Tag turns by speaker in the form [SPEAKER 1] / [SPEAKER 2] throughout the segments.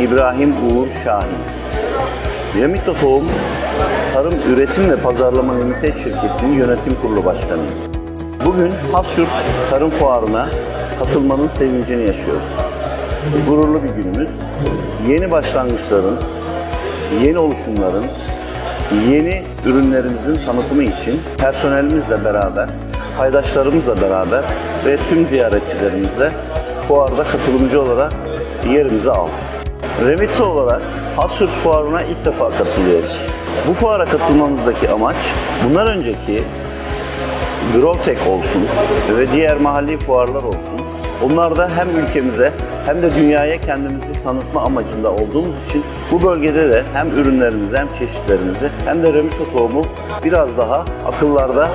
[SPEAKER 1] İbrahim Uğur Şahin. Remito Tohum, Tarım Üretim ve Pazarlama Limited Şirketi'nin yönetim kurulu başkanıyım. Bugün Hasyurt Tarım Fuarı'na katılmanın sevincini yaşıyoruz. Gururlu bir günümüz. Yeni başlangıçların, yeni oluşumların, yeni ürünlerimizin tanıtımı için personelimizle beraber, paydaşlarımızla beraber ve tüm ziyaretçilerimizle fuarda katılımcı olarak yerimizi aldık. Remito olarak Hasyurt Fuarı'na ilk defa katılıyoruz. Bu fuara katılmamızdaki amaç bundan önceki Growtek olsun ve diğer mahalli fuarlar olsun. Onlarda hem ülkemize hem de dünyaya kendimizi tanıtma amacında olduğumuz için bu bölgede de hem ürünlerimizi hem çeşitlerimizi hem de Remito tohumu biraz daha akıllarda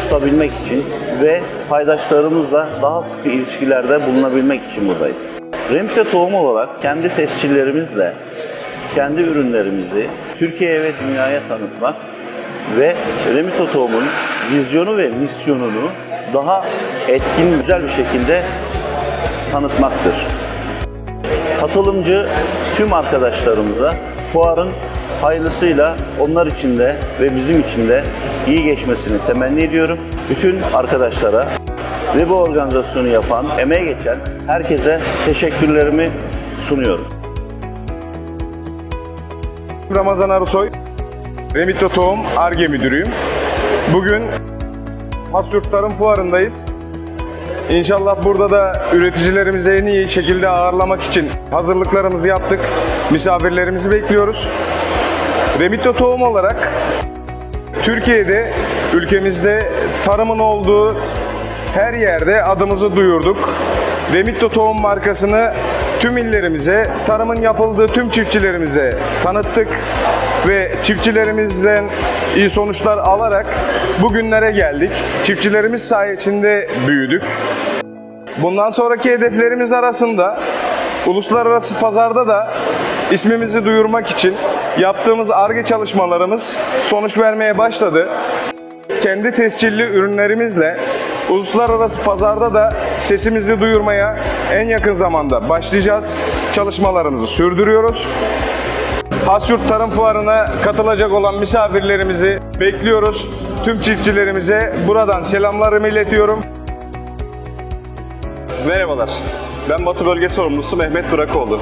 [SPEAKER 1] tutabilmek için ve paydaşlarımızla daha sıkı ilişkilerde bulunabilmek için buradayız. Remito tohum olarak kendi tescillerimizle kendi ürünlerimizi Türkiye'ye ve dünyaya tanıtmak ve Remito Tohum'un vizyonu ve misyonunu daha etkin, güzel bir şekilde tanıtmaktır. Katılımcı tüm arkadaşlarımıza fuarın hayırlısıyla onlar için de ve bizim için de iyi geçmesini temenni ediyorum. Bütün arkadaşlara ve bu organizasyonu yapan, emeğe geçen herkese teşekkürlerimi sunuyorum.
[SPEAKER 2] Ramazan Arısoy, Remito Tohum ARGE Müdürüyüm. Bugün Hasyurt Tarım Fuarı'ndayız. İnşallah burada da üreticilerimizi en iyi şekilde ağırlamak için hazırlıklarımızı yaptık. Misafirlerimizi bekliyoruz. Remito Tohum olarak Türkiye'de, ülkemizde tarımın olduğu her yerde adımızı duyurduk. Remito Tohum markasını tüm illerimize, tarımın yapıldığı tüm çiftçilerimize tanıttık ve çiftçilerimizden iyi sonuçlar alarak bugünlere geldik. Çiftçilerimiz sayesinde büyüdük. Bundan sonraki hedeflerimiz arasında uluslararası pazarda da ismimizi duyurmak için yaptığımız ARGE çalışmalarımız sonuç vermeye başladı. Kendi tescilli ürünlerimizle uluslararası pazarda da sesimizi duyurmaya en yakın zamanda başlayacağız. Çalışmalarımızı sürdürüyoruz. Hasyurt Tarım Fuarı'na katılacak olan misafirlerimizi bekliyoruz. Tüm çiftçilerimize buradan selamlarımı iletiyorum.
[SPEAKER 3] Merhabalar. Ben Batı Bölge Sorumlusu Mehmet Durakoğlu.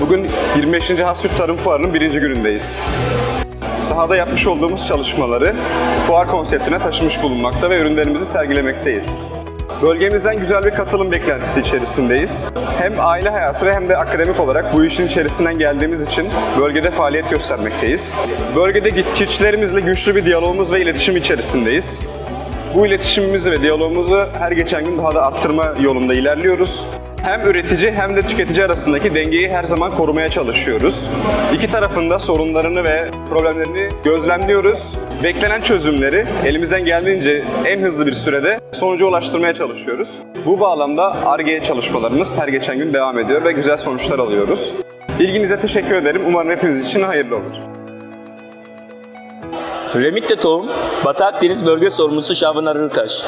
[SPEAKER 3] Bugün 25. Hasyurt Tarım Fuarı'nın birinci günündeyiz. Sahada yapmış olduğumuz çalışmaları fuar konseptine taşımış bulunmakta ve ürünlerimizi sergilemekteyiz. Bölgemizden güzel bir katılım beklentisi içerisindeyiz. Hem aile hayatı ve hem de akademik olarak bu işin içerisinden geldiğimiz için bölgede faaliyet göstermekteyiz. Bölgede çiftçilerimizle güçlü bir diyalogumuz ve iletişim içerisindeyiz. Bu iletişimimizi ve diyalogumuzu her geçen gün daha da arttırma yolunda ilerliyoruz. Hem üretici hem de tüketici arasındaki dengeyi her zaman korumaya çalışıyoruz. İki tarafında sorunlarını ve problemlerini gözlemliyoruz. Beklenen çözümleri elimizden geldiğince en hızlı bir sürede sonuca ulaştırmaya çalışıyoruz. Bu bağlamda ARGE çalışmalarımız her geçen gün devam ediyor ve güzel sonuçlar alıyoruz. İlginize teşekkür ederim. Umarım hepiniz için hayırlı olur.
[SPEAKER 4] Remitte Tohum, Batı Akdeniz Bölge Sorumlusu Şaban Arıtaş.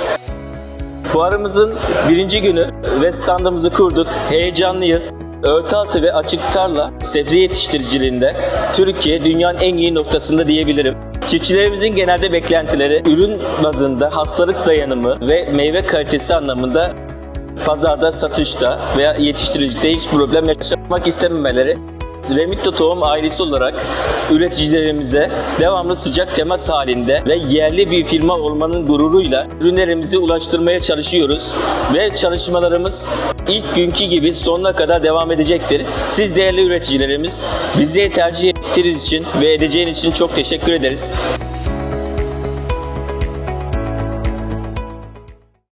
[SPEAKER 4] Fuarımızın birinci günü ve standımızı kurduk. Heyecanlıyız. Örtü ve açık tarla sebze yetiştiriciliğinde Türkiye dünyanın en iyi noktasında diyebilirim. Çiftçilerimizin genelde beklentileri ürün bazında hastalık dayanımı ve meyve kalitesi anlamında pazarda, satışta veya yetiştiricilikte hiç problem yaşamak istememeleri Remito Tohum ailesi olarak üreticilerimize devamlı sıcak temas halinde ve yerli bir firma olmanın gururuyla ürünlerimizi ulaştırmaya çalışıyoruz ve çalışmalarımız ilk günkü gibi sonuna kadar devam edecektir. Siz değerli üreticilerimiz bizleri tercih ettiğiniz için ve edeceğiniz için çok teşekkür ederiz.